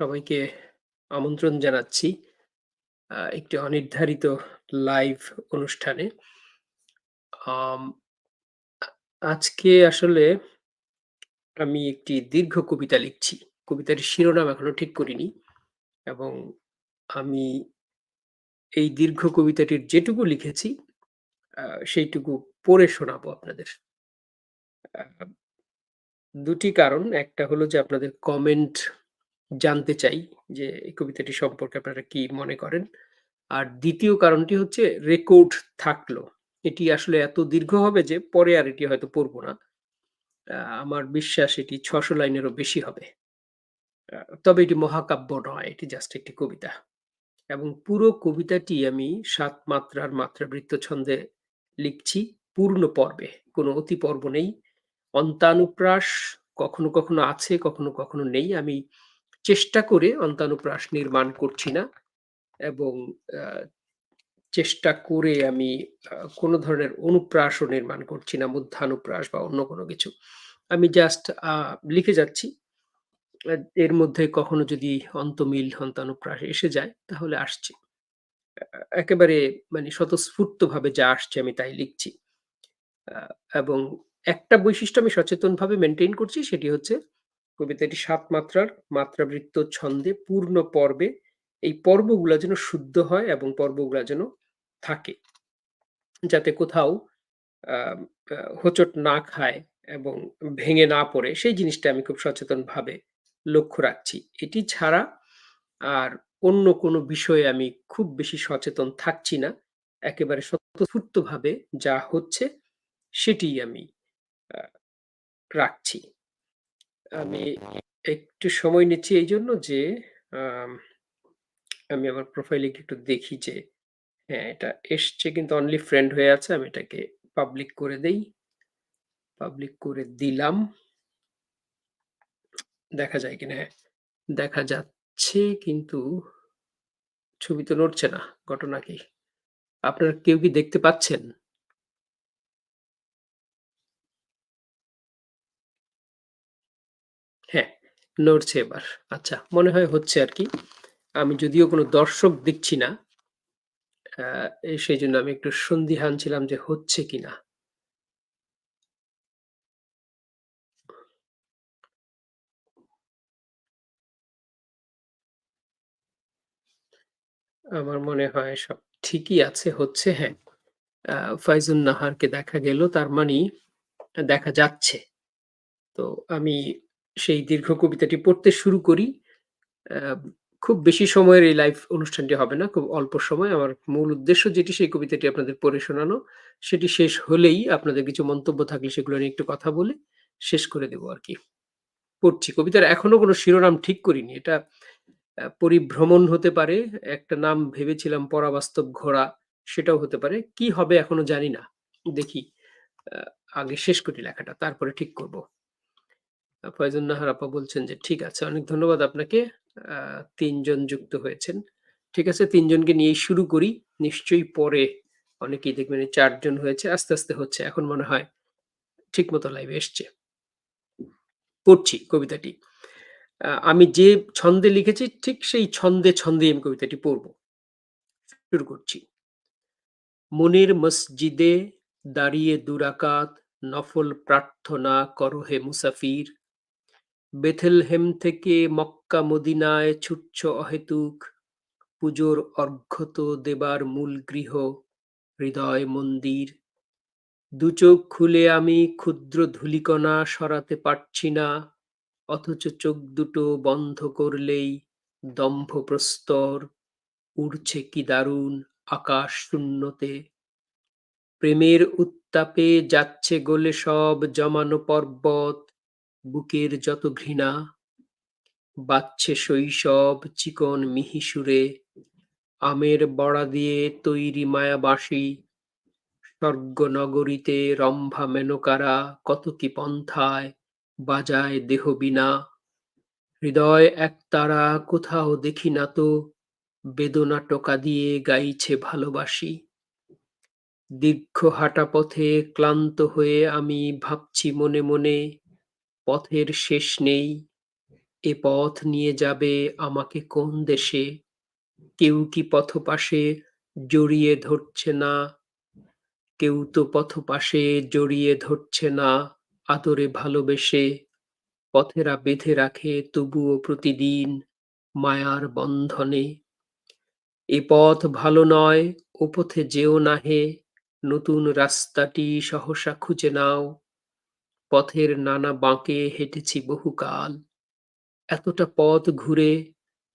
সবাইকে আমন্ত্রণ জানাচ্ছি একটি অনির্ধারিত লাইভ অনুষ্ঠানে। আজকে আসলে আমি একটি দীর্ঘ কবিতা লিখছি। কবিতার শিরোনাম এখনও ঠিক করিনি এবং আমি এই দীর্ঘ কবিতাটির যেটুকু লিখেছি সেইটুকু পড়ে শোনাবো আপনাদের। দুটি কারণ। একটা হলো যে আপনাদের কমেন্ট জানতে চাই যে এই কবিতাটি সম্পর্কে আপনারা কি মনে করেন? আর দ্বিতীয় কারণটি হচ্ছে রেকর্ড থাকল। এটি আসলে এত দীর্ঘ হবে যে পরে আর এটি হয়তো পড়ব না। আমার বিশ্বাস এটি ছশো লাইনেরও বেশি হবে। তবে এটি মহাকাব্য নয়। এটি জাস্ট একটি কবিতা। এবং পুরো কবিতাটি আমি সাত মাত্রার মাত্রাবৃত্ত ছন্দে লিখছি পূর্ণ পর্বে। কোনো অতি পর্ব নেই। অন্তানুপ্রাস কখনো, কখনো আছে, কখনো, কখনো নেই। আমি চেষ্টা করে অন্তানুপ্রাস নির্মাণ করছি না এবং চেষ্টা করে আমি কোনো ধরনের অনুপ্রাসও নির্মাণ করছি না, মধ্যানুপ্রাস বা অন্য কোনো কিছু। আমি জাস্ট লিখে যাচ্ছি। এর মধ্যে কখনো যদি অন্তমিল, অন্তানুপ্রাস এসে যায় তাহলে আসছে। একেবারে মানে স্বতঃস্ফূর্তভাবে যা আসছে আমি তাই লিখছি। এবং একটা বৈশিষ্ট্য আমি সচেতনভাবে মেইনটেইন করছি সেটি হচ্ছে কবিতাটি সাত মাত্রার, মাত্রাবৃত্ত ছন্দে পূর্ণ পর্বে এই পর্বগুলা যেন শুদ্ধ হয় এবং পর্বগুলা যেন থাকে। যাতে কোথাও হোঁচট না খায় এবং ভেঙে না পড়ে, সেই জিনিসটা আমি খুব সচেতনভাবে লক্ষ্য রাখছি। এটি ছাড়া আর অন্য কোনো বিষয়ে আমি খুব বেশি সচেতন থাকছি না। একেবারে স্বতঃস্ফূর্তভাবে যা হচ্ছে সেটিই আমি রাখছি। আমি একটু সময় নিচ্ছি এই জন্য যে আম আমি আমার প্রোফাইলে একটু দেখি যে হ্যাঁ, এটা এসছে কিন্তু অনলি ফ্রেন্ড হয়ে আছে। আমি এটাকে পাবলিক করে দেই। পাবলিক করে দিলাম। দেখা যায় কিনা? হ্যাঁ, দেখা যাচ্ছে কিন্তু ছবি তো নড়ছে না। ঘটনা কি? আপনারা কেউ কি দেখতে পাচ্ছেন? নড়ছে এবার। আচ্ছা, মনে হয় হচ্ছে আর কি আমি যদিও কোনো দর্শক দেখছি না। আ এ সেজন্য আমি একটু সন্দিহান ছিলাম যে হচ্ছে কিনা। আমার মনে হয় সব ঠিকই আছে, হচ্ছে হ্যাঁ। ফাইজুন নাহারকে দেখা গেল তার মানি দেখা যাচ্ছে। তো আমি সেই দীর্ঘ কবিতাটি পড়তে শুরু করি। খুব বেশি সময়ের এই লাইভ অনুষ্ঠানটি হবে না। খুব অল্প সময়। আমার মূল উদ্দেশ্য যেটি সেই কবিতাটি আপনাদের পড়ে শোনানো। সেটি শেষ হলেই আপনাদের কিছু মন্তব্য থাকলে সেগুলো নিয়ে একটু কথা বলে শেষ করে দেব আর কি পড়ছি। কবিতার এখনও কোনো শিরোনাম ঠিক করিনি। এটা পরিভ্রমণ হতে পারে। একটা নাম ভেবেছিলাম পরাবাস্তব ঘোড়া, সেটাও হতে পারে। কি হবে এখনও জানি না। দেখি। আগে শেষ করি লেখাটা, তারপরে ঠিক করব। আ ফয়জুন নাহার আপা বলছেন যে, "ঠিক আছে। অনেক ধন্যবাদ আপনাকে। ৩ যুক্ত হয়েছেন। ঠিক আছে ৩ জনকে নিয়েই শুরু করি। নিশ্চয়ই পরে অনেকেই দেখবেন চারজন হয়েছে। আস্তে, আস্তে হচ্ছে। এখন মনে হয় ঠিক মতো লাইভে এসছে।" পড়ছি কবিতাটি। আমি যে ছন্দে লিখেছি ঠিক সেই ছন্দে, ছন্দে আমি কবিতাটি পড়ব। শুরু করছি। মনের মসজিদে দাঁড়িয়ে দুরাকাত নফল প্রার্থনা করো হে মুসাফির। বেথেলহেম থেকে মক্কা মদিনায় ছুটছ অহেতুক। পুজোর অর্ঘ্য তো দেবার মূল গৃহ হৃদয় মন্দির। দুচোখ খুলে আমি ক্ষুদ্র ধুলিকণা সরাতে পারছি না। অথচ চোখ দুটো বন্ধ করলেই দম্ভ প্রস্তর উড়ছে কি দারুণ আকাশ শূন্যতে। প্রেমের উত্তাপে যাচ্ছে গোলে সব জমানো পর্বত, বুকের যত ঘৃণা। বাজছে শৈশব চিকন মিহি সুরে, আমের বড়া দিয়ে তৈরি মায়াবাঁশি। স্বর্গনগরীতে রম্ভা মেনকারা কত কি পন্থায় বাজায় দেহবীণা। হৃদয় একতারা কোথাও দেখি না তো বেদনা টোকা দিয়ে গাইছে ভালোবাসি। দীর্ঘ হাঁটা পথে ক্লান্ত হয়ে আমি ভাবছি মনে, মনে পথের শেষ নেই। এ পথ নিয়ে যাবে আমাকে কোন দেশে? কেউ কি পথপাশে জড়িয়ে ধরছে না? কেউ তো পথপাশে জড়িয়ে ধরছে না আদরে ভালোবেসে। পথেরা বেঁধে রাখে তবুও প্রতিদিন মায়ার বন্ধনে। এ পথ ভালো নয়, ও পথে যেও না হে, নতুন রাস্তাটি সহসা খুঁজে নাও। পথের নানা বাঁকে হেঁটেছি বহুকাল। এতটা পথ ঘুরে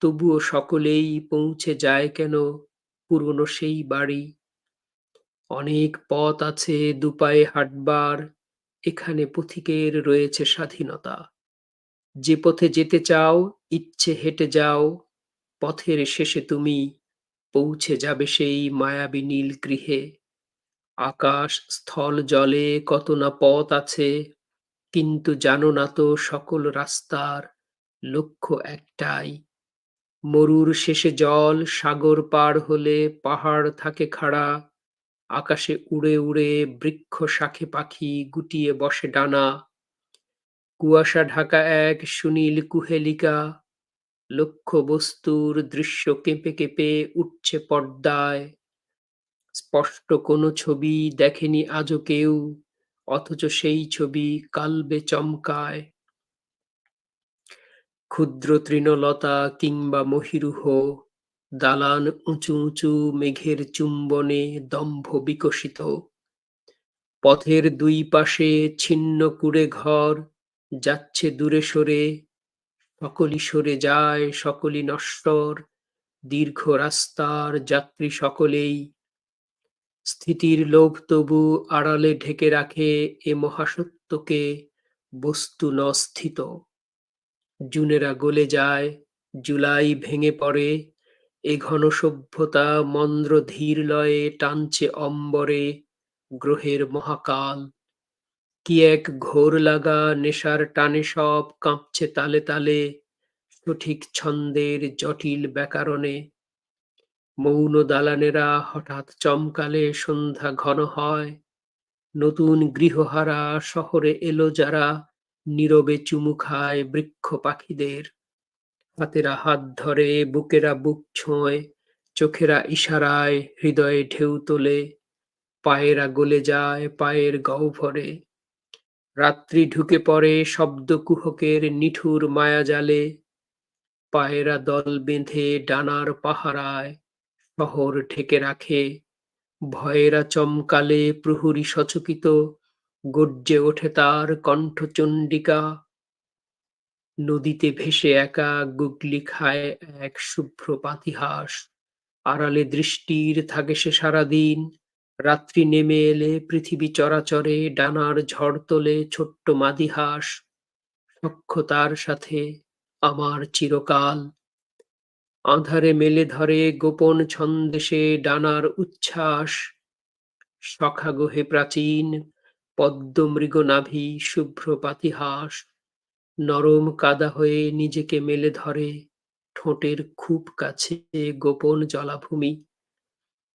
তবুও সকলেই পৌঁছে যায় কেন পুরনো সেই বাড়ি? অনেক পথ আছে দুপায়ে হাঁটবার, এখানে পথিকের রয়েছে স্বাধীনতা। যে পথে যেতে চাও ইচ্ছে হেঁটে যাও, পথের শেষে তুমি পৌঁছে যাবে সেই মায়াবী নীল গৃহে। আকাশ স্থল জলে কত না পথ আছে, কিন্তু জানো না তো সকল রাস্তার লক্ষ্য একটাই। মরুর শেষে জল, সাগর পার হলে পাহাড় থাকে খাড়া, আকাশে উড়ে উড়ে বৃক্ষ শাখে পাখি গুটিয়ে বসে ডানা। কুয়াশা ঢাকা এক সুনীল কুহেলিকা, লক্ষ্য বস্তুর দৃশ্য কেঁপে কেঁপে উঠছে পর্দায়। স্পষ্ট কোনো ছবি দেখেনি আজও কেউ, অথচ সেই ছবি কালবে চমকায়। ক্ষুদ্র তৃণলতা কিংবা মহীরুহ, দালান উঁচু উঁচু মেঘের চুম্বনে দম্ভ বিকশিত। পথের দুই পাশে ছিন্ন কুঁড়ে ঘর, যাচ্ছে দূরে সরে, সকলই সরে যায় সকলি নশ্বর, দীর্ঘ রাস্তার যাত্রী সকলেই। স্থিতির লোভ তবু আড়ালে ঢেকে রাখে এ মহাসত্যকে বস্তু নস্থিত জুনেরা গলে যায়, জুলাই ভেঙে পড়ে, এ ঘন সভ্যতা মন্দ্র ধীর লয়ে টানছে অম্বরে গ্রহের মহাকাল। কি এক ঘোর লাগা নেশার টানে সব কাঁপছে তালে তালে, সঠিক ছন্দের জটিল ব্যাকরণে। মৌন দালানেরা হঠাৎ চমকালে সন্ধ্যা ঘন হয়, নতুন গৃহহারা শহরে এলো যারা নীরবে চুমু খায় বৃক্ষ পাখিদের। হাতেরা হাত ধরে, বুকেরা বুক ছোঁয়, চোখেরা ইশারায় হৃদয়ে ঢেউ তোলে, পায়েরা গলে যায় পায়ের গহ্বরে। রাত্রি ঢুকে পড়ে শব্দ কুহকের নিঠুর মায়াজালে, পায়েরা দল বেঁধে ডানার পাহারায় শহর ঠেকে রাখে, ভয়েরা চমকালে প্রহরী সচকিত গর্জে ওঠে তার কণ্ঠচণ্ডিকা। নদীতে ভেসে একা গুগলি খায় এক শুভ্র পাতিহাঁস, আড়ালে দৃষ্টির থাকে সে সারাদিন, রাত্রি নেমে এলে পৃথিবী চরাচরে ডানার ঝড় তোলে ছোট্ট মাদিহাঁস, সখ্য তার সাথে আমার চিরকাল। আঁধারে মেলে ধরে গোপন ছন্দেশে ডানার উচ্ছ্বাস, সখা গোহে প্রাচীন পদ্ম মৃগনাভি শুভ্র পাতিহাস নরম কাদা হয়ে নিজেকে মেলে ধরে ঠোঁটের খুব কাছে গোপন জলাভূমি।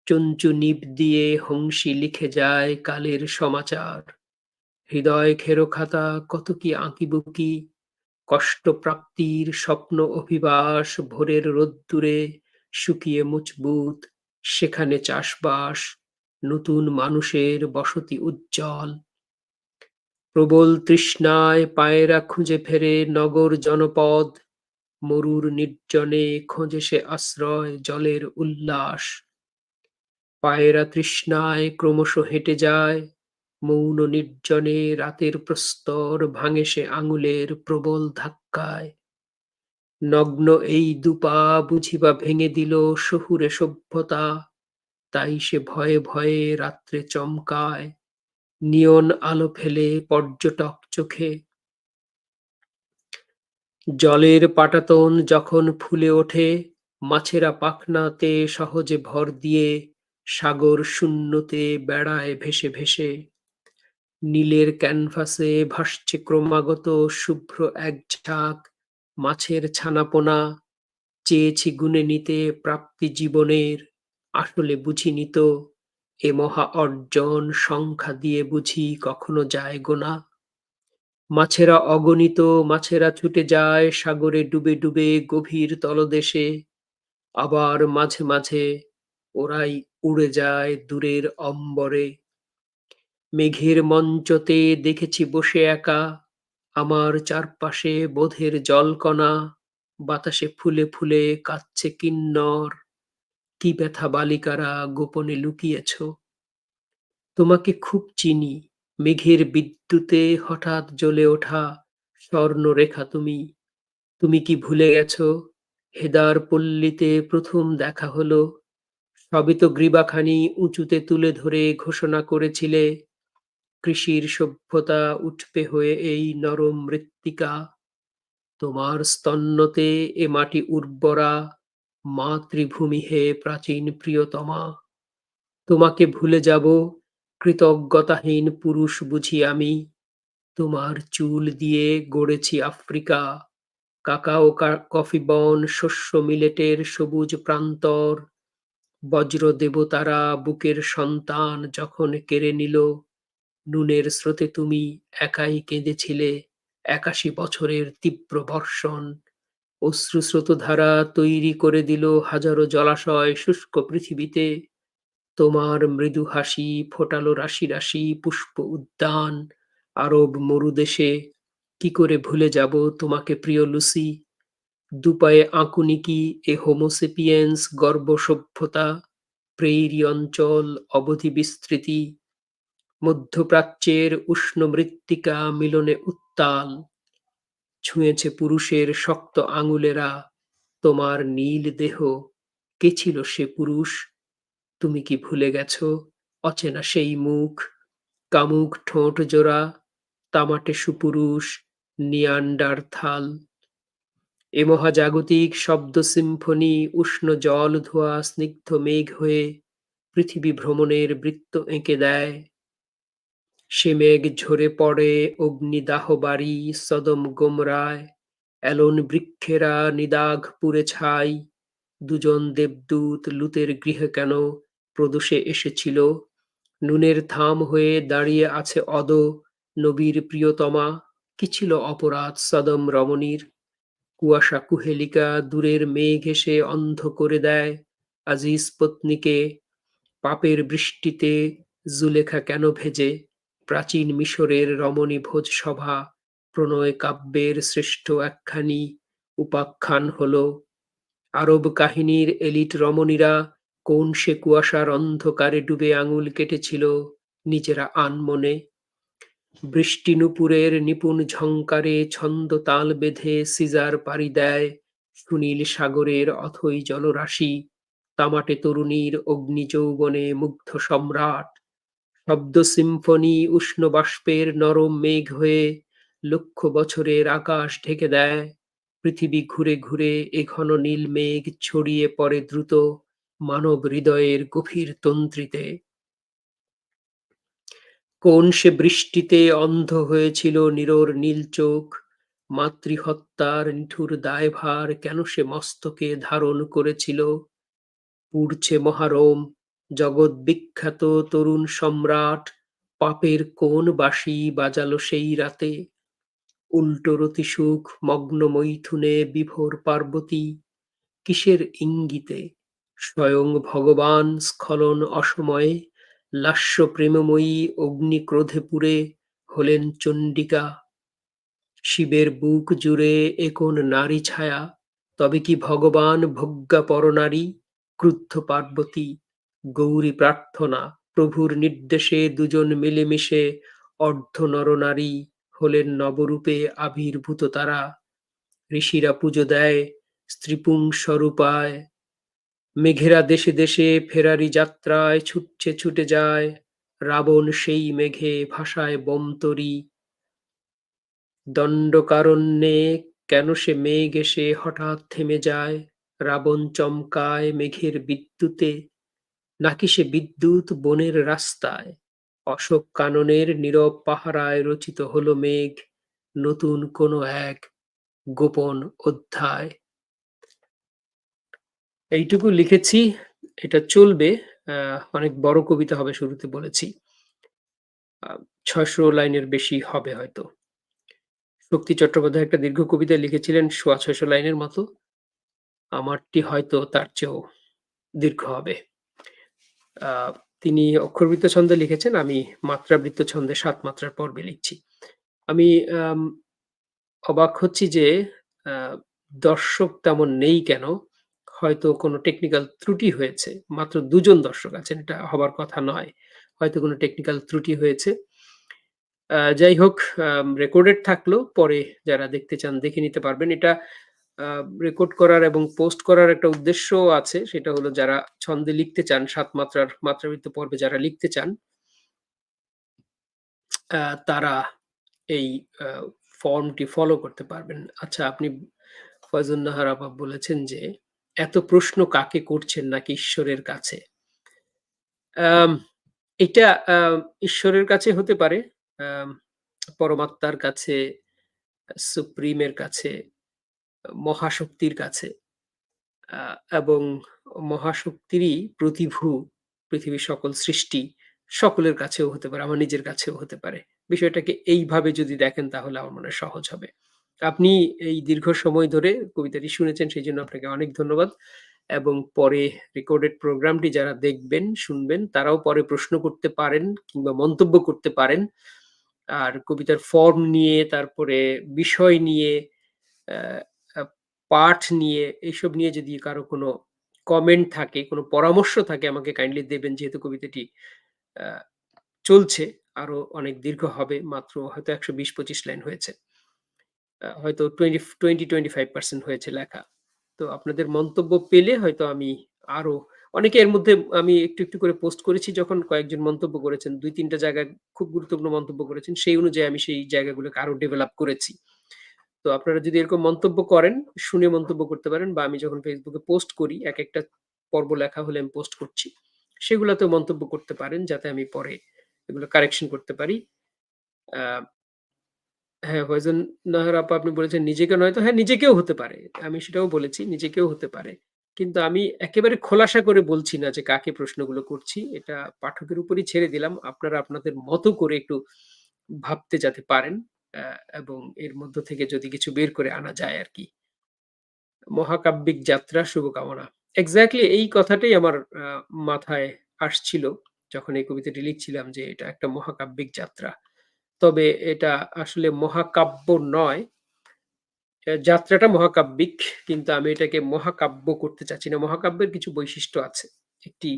চঞ্চু নিপ দিয়ে হংসী লিখে যায় কালের সমাচার। হৃদয় খেরো খাতা কত কি আঁকিবুকি, কষ্টপ্রাপ্তির স্বপ্ন অভিবাস ভোরের রোদ্দুরে শুকিয়ে মজবুত, সেখানে চাষবাস, নতুন মানুষের বসতি উজ্জ্বল। প্রবল তৃষ্ণায় পায়েরা খুঁজে ফেরে নগর জনপদ, মরুর নির্জনে খোঁজে সে আশ্রয় জলের উল্লাস। পায়েরা তৃষ্ণায় ক্রমশ হেঁটে যায়, মৌন নির্জনে রাতের প্রস্তর ভাঙে সে আঙুলের প্রবল ধাক্কায়। নগ্ন এই দুপা বুঝিবা ভেঙে দিল শহুরে সভ্যতা, তাই সে ভয়ে ভয়ে রাত্রে চমকায়, নিয়ন আলো ফেলে পর্যটক চোখে। জলের পাটাতন যখন ফুলে ওঠে, মাছেরা পাখনাতে সহজে ভর দিয়ে সাগর শূন্যতে বেড়ায় ভেসে ভেসে। নীলের ক্যানভাসে ভাসছে ক্রমাগত শুভ্র এক ঝাঁক মাছের ছানাপোনা, চেয়েছি গুনে নিতে প্রাপ্তি জীবনের, আসলে বুঝিনি তো এ মহা অর্জন সংখ্যা দিয়ে বুঝি কখনো যায় গোনা? মাছেরা অগণিত মাছেরা ছুটে যায় সাগরে ডুবে, ডুবে গভীর তলদেশে। আবার মাঝে, মাঝে ওরাই উড়ে যায় দূরের অম্বরে। মেঘের মঞ্চতে দেখেছি বসে একা, আমার চারপাশে বোধের জলকণা, বাতাসে ফুলে ফুলে কাচ্ছে কিন্নর। কি ব্যথা বালিকারা গোপনে লুকিয়েছ? তোমাকে খুব চিনি, মেঘের বিদ্যুতে হঠাৎ জ্বলে ওঠা স্বর্ণরেখা তুমি। তুমি কি ভুলে গেছো? হেদার পল্লীতে প্রথম দেখা হলো। সবই তো গ্রীবাখানি উঁচুতে তুলে ধরে ঘোষণা করেছিলে কৃষির সভ্যতা উঠবে হয়ে এই নরম মৃত্তিকা। তোমার স্তন্যতে এ মাটি উর্বরা, মাতৃভূমি হে প্রাচীন প্রিয়তমা। তোমাকে ভুলে যাব, কৃতজ্ঞতাহীন পুরুষ বুঝি আমি। তোমার চুল দিয়ে গড়েছি আফ্রিকা। কাকাও কফি বন, শস্য মিলেটের সবুজ প্রান্তর। বজ্র দেবতারা বুকের সন্তান যখন কেড়ে নিল নুনের স্রোতে তুমি একাই কেঁদেছিলে একাশি বছরের তীব্র বর্ষণ। অশ্রুস্রোতধারা তৈরি করে দিল হাজারো জলাশয় শুষ্ক পৃথিবীতে। তোমার মৃদু হাসি ফোটালো রাশি রাশি পুষ্প উদ্যান। আরব মরুদেশে কি করে ভুলে যাব তোমাকে প্রিয় লুসি? দুপায়ে আঁকুনিকি এ হোমোসেপিয়েন্স গর্ব সভ্যতা। প্রেইরি অঞ্চল অবধি বিস্তৃতি। মধ্যপ্রাচ্যের উষ্ণ মৃত্তিকা মিলনে উত্তাল। ছুঁয়েছে পুরুষের শক্ত আঙুলেরা, তোমার নীল দেহ, কে ছিল সে পুরুষ? তুমি কি ভুলে গেছ? অচেনা সেই মুখ, কামুক ঠোঁট জোড়া, তামাটে সুপুরুষ, নিয়ান্ডার থাল। এ মহাজাগতিক শব্দ সিম্ফনি উষ্ণ জল ধোয়া স্নিগ্ধ মেঘ হয়ে পৃথিবী ভ্রমণের বৃত্ত এঁকে দেয়। সে মেঘ ঝরে পড়ে, অগ্নিদাহ বাড়ি, সদম গোমরায়। এলন বৃক্ষেরা নিদাঘ পুরে ছাই। দুজন দেবদূত লুতের গৃহে কেন? প্রদোষে এসেছিল। নুনের থাম হয়ে দাঁড়িয়ে আছে অদ, নবীর প্রিয়তমা। কি ছিল অপরাধ সদম রমণীর? কুয়াশা কুহেলিকা দূরের মেঘ এসে অন্ধ করে দেয় আজিজ পত্নীকে। পাপের বৃষ্টিতে জুলেখা কেন ভেজে? প্রাচীন মিশরের রমণী ভোজ সভা প্রণয় কাব্যের শ্রেষ্ঠ একখানি উপাখ্যান হল। আরব কাহিনীর এলিট রমণীরা কোন সে কুয়াশার অন্ধকারে ডুবে আঙুল কেটেছিল নিজেরা আনমনে বৃষ্টি নুপুরের নিপুণ ঝংকারে ছন্দ তাল বেঁধে সিজার পাড়ি দেয় সুনীল সাগরের অথই জলরাশি, তামাটে তরুণীর অগ্নি যৌবনে মুগ্ধ সম্রাট। শব্দ সিম্ফনি উষ্ণ বাষ্পের নরম মেঘ হয়ে লক্ষ বছরের আকাশ ঢেকে দেয়। পৃথিবী ঘুরে ঘুরে এ ঘন নীল মেঘ ছড়িয়ে পড়ে দ্রুত মানব হৃদয়ের গভীর তন্ত্রীতে। কোন সে বৃষ্টিতে অন্ধ হয়েছিল নিরোর নীল চোখ? মাতৃহত্যার নিঠুর দায়ভার কেন সে মস্তকে ধারণ করেছিল? পুড়ছে মহারম জগৎ বিখ্যাত তরুণ সম্রাট, পাপের কোন বাঁশি বাজালো সেই রাতে? উল্টো রতিসুখ, মগ্ন মৈথুনে বিভোর পার্বতী, কিসের ইঙ্গিতে? স্বয়ং ভগবান স্খলন অসময়ে, লাস্য প্রেমময়ী অগ্নি ক্রোধে পুরে হলেন চণ্ডিকা। শিবের বুক জুড়ে একন নারী ছায়া? তবে কি ভগবান ভোগ্যা পরনারী ক্রুদ্ধ পার্বতী? গৌরী প্রার্থনা, প্রভুর নির্দেশে দুজন মিলেমিশে অর্ধ নরনারী হলেন নবরূপে আবির্ভূত তারা। ঋষিরা পুজো দেয়, স্ত্রীপুং স্বরূপায়। মেঘেরা দেশে দেশে ফেরারি যাত্রায় ছুটছে ছুটে যায়, রাবণ সেই মেঘে ভাষায় বমতরি দণ্ডকারণ্যে কেন সে মেঘ এসে হঠাৎ থেমে যায়? রাবণ চমকায় মেঘের বিদ্যুতে। নাকি সে বিদ্যুৎ বনের রাস্তায় অশোক কাননের নীরব পাহারায় রচিত হলো মেঘ, নতুন কোনো এক গোপন অধ্যায় এইটুকু লিখেছি, এটা চলবে অনেক বড় কবিতা হবে শুরুতে বলেছি ছয়শো লাইনের বেশি হবে হয়তো শক্তি চট্টোপাধ্যায় একটা দীর্ঘ কবিতা লিখেছিলেন, সোয়া ৬০০ লাইনের মতো। আমারটি হয়তো তার চেয়েও দীর্ঘ হবে। তিনি অক্ষরবৃত্ত ছন্দে লিখেছেন, আমি মাত্রাবৃত্ত ছন্দে সাত মাত্রার পর্বে লিখছি। আমি অবাক হচ্ছি যে দর্শক তেমন নেই কেন? হয়তো কোনো টেকনিক্যাল ত্রুটি হয়েছে। মাত্র দুজন দর্শক আছেন, এটা হবার কথা নয়। হয়তো কোনো টেকনিক্যাল ত্রুটি হয়েছে। যাই হোক রেকর্ডেড থাকলেও পরে যারা দেখতে চান দেখে নিতে পারবেন। এটা রেকর্ড করার এবং পোস্ট করার একটা উদ্দেশ্যও আছে। সেটা হলো যারা ছন্দে লিখতে চান, সাত মাত্রার মাত্রাবৃত্ত পর্বে যারা লিখতে চান তারা এই ফর্মটি ফলো করতে পারবেন। আচ্ছা আপনি ফয়জুন নাহার আপা বলেছেন যে, "এত প্রশ্ন কাকে করছেন নাকি ঈশ্বরের কাছে?" এটা ঈশ্বরের কাছে হতে পারে, পরমাত্মার কাছে, সুপ্রিমের কাছে, মহাশক্তির কাছে। এবং মহাশক্তিরই প্রতিভূ পৃথিবীর সকল সৃষ্টি সকলের কাছেও হতে পারে। আমার নিজের কাছেও হতে পারে। বিষয়টাকে এইভাবে যদি দেখেন তাহলে আমার মনে সহজ হবে। আপনি এই দীর্ঘ সময় ধরে কবিতাটি শুনেছেন সেই জন্য আপনাকে অনেক ধন্যবাদ। এবং পরে রেকর্ডেড প্রোগ্রামটি যারা দেখবেন, শুনবেন তারাও পরে প্রশ্ন করতে পারেন কিংবা মন্তব্য করতে পারেন। আর কবিতার ফর্ম নিয়ে তারপরে বিষয় নিয়ে পাঠ নিয়ে এইসব নিয়ে যদি কারও কোনো কমেন্ট থাকে, কোনো পরামর্শ থাকে আমাকে কাইন্ডলি দেবেন যেহেতু কবিতাটি চলছে। আরও অনেক দীর্ঘ হবে। মাত্র হয়তো ১২০-২৫ লাইন হয়েছে। হয়তো 20 20-25% হয়েছে লেখা। তো আপনাদের মন্তব্য পেলে হয়তো আমি আরও অনেকে এর মধ্যে আমি একটু, একটু করে পোস্ট করেছি যখন কয়েকজন মন্তব্য করেছেন। ২-৩ টা জায়গায় খুব গুরুত্বপূর্ণ মন্তব্য করেছেন। সেই অনুযায়ী আমি সেই জায়গাগুলোকে আরও ডেভেলপ করেছি। তো আপনারা যদি এরকম মন্তব্য করেন, শুনে মন্তব্য করতে পারেন বা আমি যখন ফেসবুকে পোস্ট করি, এক একটা পর্ব লেখা হলে আমি পোস্ট করছি। সেগুলাতেও মন্তব্য করতে পারেন যাতে আমি পরে এগুলো কারেকশন করতে পারি। হ্যাঁ, আপা আপনি বলেছেন নিজেকে নয়তো হ্যাঁ, নিজেকেও হতে পারে। আমি সেটাও বলেছি, নিজেকেও হতে পারে। কিন্তু আমি একেবারে খোলাসা করে বলছি না যে কাকে প্রশ্নগুলো করছি। এটা পাঠকের উপরই ছেড়ে দিলাম। আপনারা আপনাদের মতো করে একটু ভাবতে যাতে পারেন এবং এর মধ্য থেকে যদি কিছু বের করে আনা যায় আর কি মহাকাব্যিক যাত্রা শুভকামনা। এক্সাক্টলি এই কথাটাই আমার মাথায় আসছিল যখন এই কবিতাটি লিখছিলাম যে এটা একটা মহাকাব্যিক যাত্রা। তবে এটা আসলে মহাকাব্য নয়। যাত্রাটা মহাকাব্যিক কিন্তু আমি এটাকে মহাকাব্য করতে চাচ্ছি না। মহাকাব্যের কিছু বৈশিষ্ট্য আছে। একটি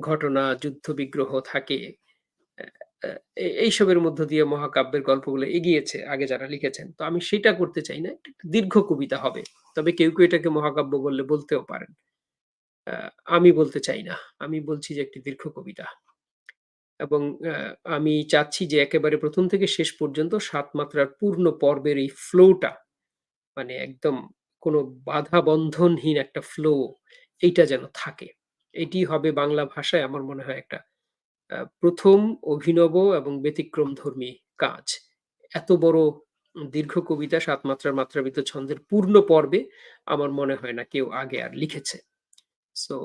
ঘটনা, যুদ্ধ বিগ্রহ থাকে। এইসবের মধ্য দিয়ে মহাকাব্যের গল্পগুলো এগিয়েছে আগে যারা লিখেছেন। তো আমি সেটা করতে চাই না। দীর্ঘ কবিতা হবে। তবে কেউ, কেউ এটাকে মহাকাব্য বললে বলতেও পারেন। আমি বলতে চাই না। আমি বলছি যে একটি দীর্ঘ কবিতা। এবং আমি চাচ্ছি যে একেবারে প্রথম থেকে শেষ পর্যন্ত সাত মাত্রার পূর্ণ পর্বের এই ফ্লোটা মানে একদম কোনো বাধা বন্ধনহীন একটা ফ্লো এইটা যেন থাকে। এটিই হবে বাংলা ভাষায় আমার মনে হয় একটা ১ম অভিনব এবং ব্যতিক্রমধর্মী কাজ। এত বড় দীর্ঘ কবিতা ৭ মাত্রার মাত্রাবৃত্ত ছন্দের পূর্ণ পর্বে আমার মনে হয় না কেউ আগে আর লিখেছে। সো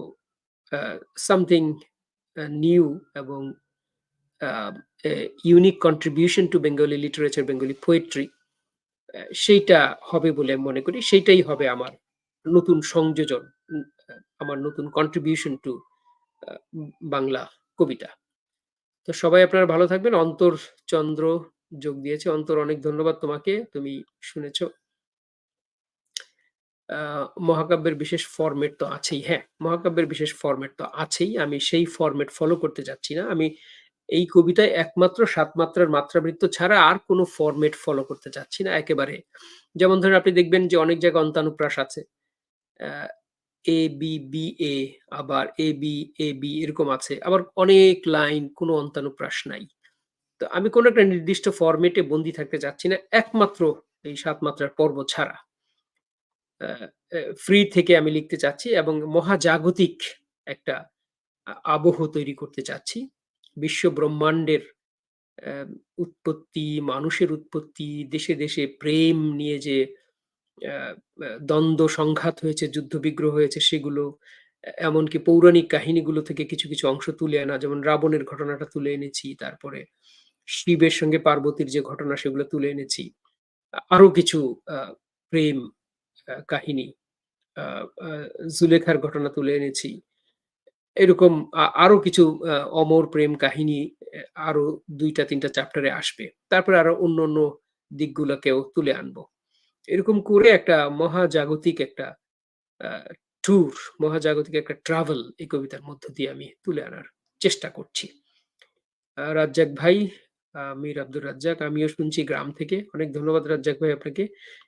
আ নিউ এবং unique contribution to Bengali literature, Bengali poetry সেইটা হবে বলে মনে করি। সেইটাই হবে আমার নতুন সংযোজন। আমার নতুন কন্ট্রিবিউশন টু বাংলা কবিতা। তো সবাই আপনারা ভালো থাকবেন। অন্তর চন্দ্র যোগ দিয়েছে। অন্তর অনেক ধন্যবাদ তোমাকে। তুমি শুনেছ। মহাকাব্যের বিশেষ ফরমেট তো আছেই। হ্যাঁ, মহাকাব্যের বিশেষ ফরমেট তো আছেই। আমি সেই ফরমেট ফলো করতে যাচ্ছি না। আমি এই কবিতায় একমাত্র ৭ মাত্রার মাত্রাবৃত্ত ছাড়া আর কোনো ফরমেট ফলো করতে চাচ্ছি না একেবারে। যেমন ধরেন আপনি দেখবেন যে অনেক জায়গায় অন্তানুপ্রাস আছে। এ, বি, বি, এ আবার এ, বি, এ, বি এরকম আছে। আবার অনেক লাইন কোন অন্তানুপ্রাস নাই। তো আমি কোন একটা নির্দিষ্ট ফরমেটে বন্দী থাকতে চাচ্ছি না। একমাত্র এই ৭ মাত্রার পর্ব ছাড়া। ফ্রি থেকে আমি লিখতে চাচ্ছি এবং মহাজাগতিক একটা আবহ তৈরি করতে চাচ্ছি। বিশ্ব ব্রহ্মান্ডের অ্যা উৎপত্তি, মানুষের উৎপত্তি, দেশে, দেশে প্রেম নিয়ে যে দ্বন্দ্ব সংঘাত হয়েছে, যুদ্ধ-বিগ্রহ হয়েছে সেগুলো। এমনকি পৌরাণিক কাহিনীগুলো থেকে কিছু, কিছু অংশ তুলে আনা যেমন রাবণের ঘটনাটা তুলে এনেছি। তারপরে শিবের সঙ্গে পার্বতীর যে ঘটনা সেগুলো তুলে এনেছি। আরও কিছু প্রেম কাহিনী জুলেখার ঘটনা তুলে এনেছি। এরকম আরও কিছু অমর প্রেম কাহিনী আরও দুইটা তিনটা চ্যাপ্টারে আসবে। তারপরে আরও অন্য, অন্য দিকগুলোকেও তুলে আনব। এরকম করে একটা মহাজাগতিক একটা ট্যুর, মহাজাগতিক একটা ট্রাভেল এই কবিতার মধ্য দিয়ে আমি তুলে আনার চেষ্টা করছি। রাজ্জাক ভাই, মীর আব্দুর রাজ্জাক, আমিও শুনছি গ্রাম থেকে। অনেক ধন্যবাদ রাজ্জাক ভাই আপনাকে।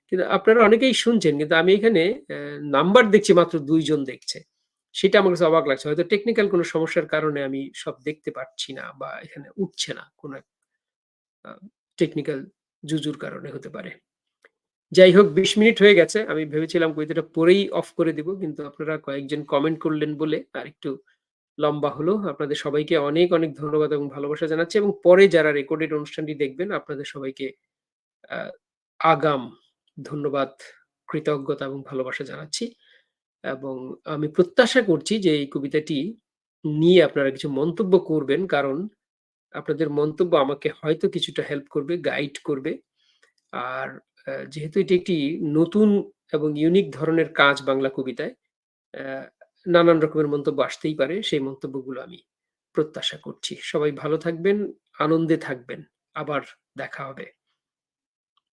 কিন্তু আপনারা অনেকেই শুনছেন কিন্তু আমি এখানে নাম্বার দেখছি মাত্র দুইজন দেখছে। সেটা আমার কাছে অবাক লাগছে। হয়তো টেকনিক্যাল কোনো সমস্যার কারণে আমি সব দেখতে পারছি না বা এখানে উঠছে না। কোনো টেকনিক্যাল জুজুর কারণে হতে পারে। যাই হোক ২০ মিনিট হয়ে গেছে। আমি ভেবেছিলাম কবিতাটা পরেই অফ করে দিব। কিন্তু আপনারা কয়েকজন কমেন্ট করলেন বলে আরেকটু লম্বা হলো। আপনাদের সবাইকে অনেক, অনেক ধন্যবাদ এবং ভালোবাসা জানাচ্ছি এবং পরে যারা রেকর্ডেড অনুষ্ঠানটি দেখবেন আপনাদের সবাইকে আগাম ধন্যবাদ, কৃতজ্ঞতা এবং ভালোবাসা জানাচ্ছি। এবং আমি প্রত্যাশা করছি যে এই কবিতাটি নিয়ে আপনারা কিছু মন্তব্য করবেন। কারণ আপনাদের মন্তব্য আমাকে হয়তো কিছুটা হেল্প করবে, গাইড করবে। আর যেহেতু এটি একটি নতুন এবং ইউনিক ধরনের কাজ বাংলা কবিতায়, নানান রকমের মন্তব্য আসতেই পারে। সেই মন্তব্যগুলো আমি প্রত্যাশা করছি। সবাই ভালো থাকবেন, আনন্দে থাকবেন। আবার দেখা হবে।